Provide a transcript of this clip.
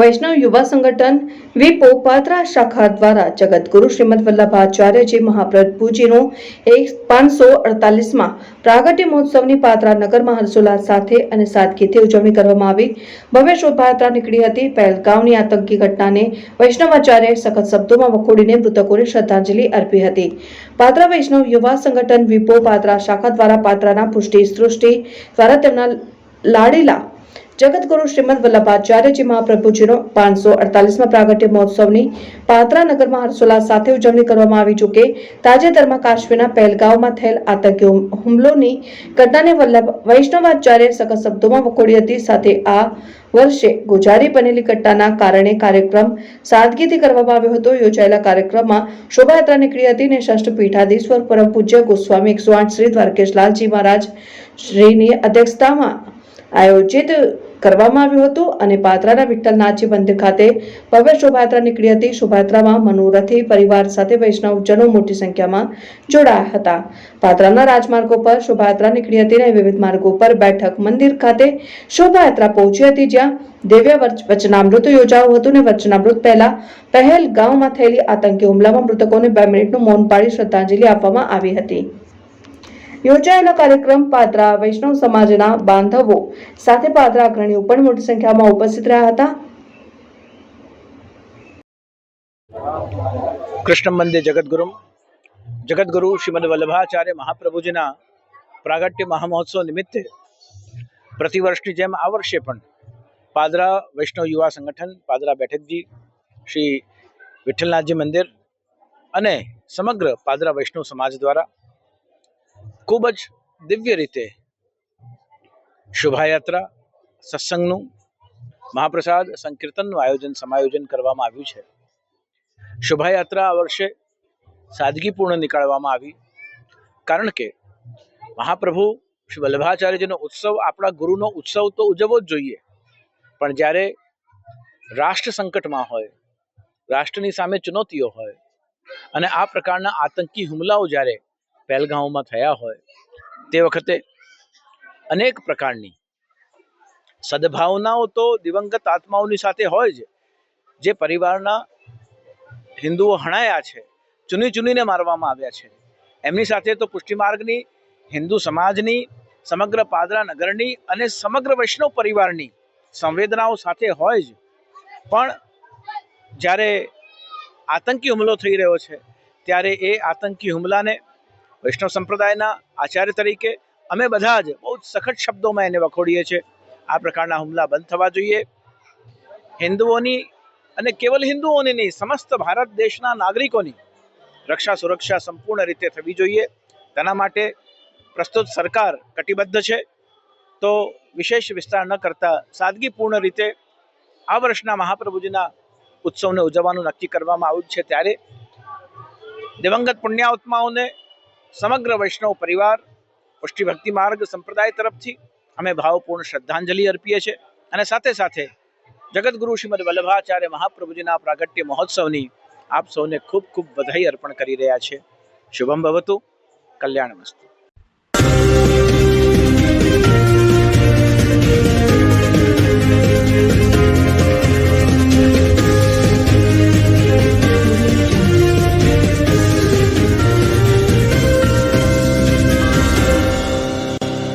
વૈષ્ણવ યુવા સંગઠન વિપો પાત્રા શાખા દ્વારા જગતગુરુ શ્રીમદ વલ્લભાચાર્યજી પૂજીનો એક પાંચસો અડતાલીસમાં પ્રાગટ્ય મહોત્સવની પાત્રા નગરમાં હર્ષોલ્લાસ સાથે અને સાદગીથી ઉજવણી કરવામાં આવી. ભવ્ય શોભાયાત્રા નીકળી હતી. પહેલગાંવની આતંકી ઘટનાને વૈષ્ણવાચાર્યએ સખત શબ્દોમાં વખોડીને મૃતકોને શ્રદ્ધાંજલિ અર્પી હતી. પાત્રા વૈષ્ણવ યુવા સંગઠન વિપો પાત્રા શાખા દ્વારા પાત્રાના પુષ્ટિ સૃષ્ટિ દ્વારા તેમના લાડીલા જગતગુરુ શ્રીમદ વલ્લભાચાર્યજી મહાપ્રભુજીનો પાંચસો અડતાલીસમાં પ્રાગટ્ય મહોત્સવની પાત્રા નગરમાં હર્ષોલ્લાસ સાથે ઉજવણી કરવામાં આવી જોકે તાજેતરમાં કાશ્મીરના પહેલગાંવમાં થયેલ આતંકી હુમલોની ઘટનાને વલ્લભ, વૈષ્ણવાચાર્ય સખત શબ્દોમાં વખોડી હતી. સાથે આ વર્ષે ગુજારી બનેલી ઘટનાના કારણે કાર્યક્રમ સાદગીથી કરવામાં આવ્યો હતો. યોજાયેલા કાર્યક્રમમાં શોભાયાત્રા નીકળી હતી અને ષષ્ઠ પીઠાધીશ્વર પરમ પૂજ્ય ગોસ્વામી એકસો આઠ શ્રી દ્વારકેશ લાલજી મહારાજ શ્રીની અધ્યક્ષતામાં આયોજિત કરવામાં આવ્યું હતું અને પાત્રાના વિઠ્ઠલનાથજી મંદિર ખાતે ભવ્ય શોભાયાત્રા નીકળી હતી. શોભાયાત્રામાં મનોરથી પરિવાર સાથે વૈષ્ણવજનો મોટી સંખ્યામાં જોડાયા હતા. પાત્રાના રાજમાર્ગો પર શોભાયાત્રા નીકળી હતી અને વિવિધ માર્ગો પર બેઠક મંદિર ખાતે શોભાયાત્રા પહોંચી હતી, જ્યાં દિવ્ય વચ- વચનામૃત યોજાયું હતું અને વચનામૃત પહેલા પહેલ ગામમાં થયેલી આતંકી હુમલામાં મૃતકોને બે મિનિટનું મૌન પાડી શ્રદ્ધાંજલિ આપવામાં આવી હતી. યોજાયેલો કાર્યક્રમ પાત્રા વૈષ્ણવ સમાજના બાંધવો સાથે પાત્રા અગ્રણીઓ પણ મોટી સંખ્યામાં ઉપસ્થિત રહ્યા હતા. કૃષ્ણ મંદિર જગદગુરુ જગદગુરુ શ્રીમદ વલ્લભાચાર્ય મહાપ્રભુજીના પ્રાગટ્ય મહામહોત્સવ નિમિત્તે પ્રતિવર્ષની જેમ આ વર્ષે પણ પાદરા વૈષ્ણવ યુવા સંગઠન, પાદરા બેઠકજી, શ્રી વિઠ્ઠલનાથજી મંદિર અને સમગ્ર પાદરા વૈષ્ણવ સમાજ દ્વારા ખૂબ જ દિવ્ય રીતે શોભાયાત્રા, સત્સંગનું મહાપ્રસાદ, સંકીર્તનનું આયોજન, સમાયોજન કરવામાં આવ્યું છે. શોભાયાત્રા આ વર્ષે સાદગીપૂર્ણ નીકાળવામાં આવી કારણ કે મહાપ્રભુ શ્રી વલ્લભાચાર્યજીનો ઉત્સવ આપણા ગુરુનો ઉત્સવ તો ઉજવવો જ જોઈએ. પણ જ્યારે રાષ્ટ્ર સંકટમાં હોય, રાષ્ટ્રની સામે ચુનૌતીઓ હોય અને આ પ્રકારના આતંકી હુમલાઓ જ્યારે પહેલગાંવમાં થયા હોય, તે વખતે અનેક પ્રકારની સદભાવનાઓ તો દિવંગત આત્માઓની સાથે હોય જ, જે પરિવારના હિન્દુઓ હણાયા છે, ચૂની ચૂનીને મારવામાં આવ્યા છે. એમની સાથે તો પુષ્ટિમાર્ગની, હિન્દુ સમાજની, સમગ્ર પાદરા નગરની અને સમગ્ર વૈષ્ણવ પરિવારની સંવેદનાઓ સાથે હોય જ. પણ જ્યારે આતંકી હુમલો થઈ રહ્યો છે, ત્યારે એ આતંકી હુમલાને વૈષ્ણવ સંપ્રદાયના આચાર્ય તરીકે અમે બધા જ બહુ જ સખત શબ્દોમાં એને વખોડીએ છીએ. આ પ્રકારના હુમલા બંધ થવા જોઈએ. હિન્દુઓની અને કેવલ હિન્દુઓની નહીં, સમસ્ત ભારત દેશના નાગરિકોની રક્ષા સુરક્ષા સંપૂર્ણ રીતે થવી જોઈએ. તેના માટે પ્રસ્તુત સરકાર કટિબદ્ધ છે. તો વિશેષ વિસ્તાર ન કરતા સાદગીપૂર્ણ રીતે આ વર્ષના મહાપ્રભુજીના ઉત્સવને ઉજવવાનું નક્કી કરવામાં આવ્યું છે ત્યારે. દિવંગત પુણ્યાત્માઓને સમગ્ર વૈષ્ણવ પરિવાર પુષ્ટિ માર્ગ સંપ્રદાય તરફથી અમે ભાવપૂર્ણ શ્રદ્ધાંજલિ અર્પીએ છીએ અને સાથે સાથે જગતગુરુ શ્રીમદ વલ્લભાચાર્ય મહાપ્રભુજીના પ્રાગટ્ય મહોત્સવની આપ સૌને ખૂબ ખૂબ વધાઈ અર્પણ કરી રહ્યા છે શુભમ ભવતુ. કલ્યાણ વસ્તુ.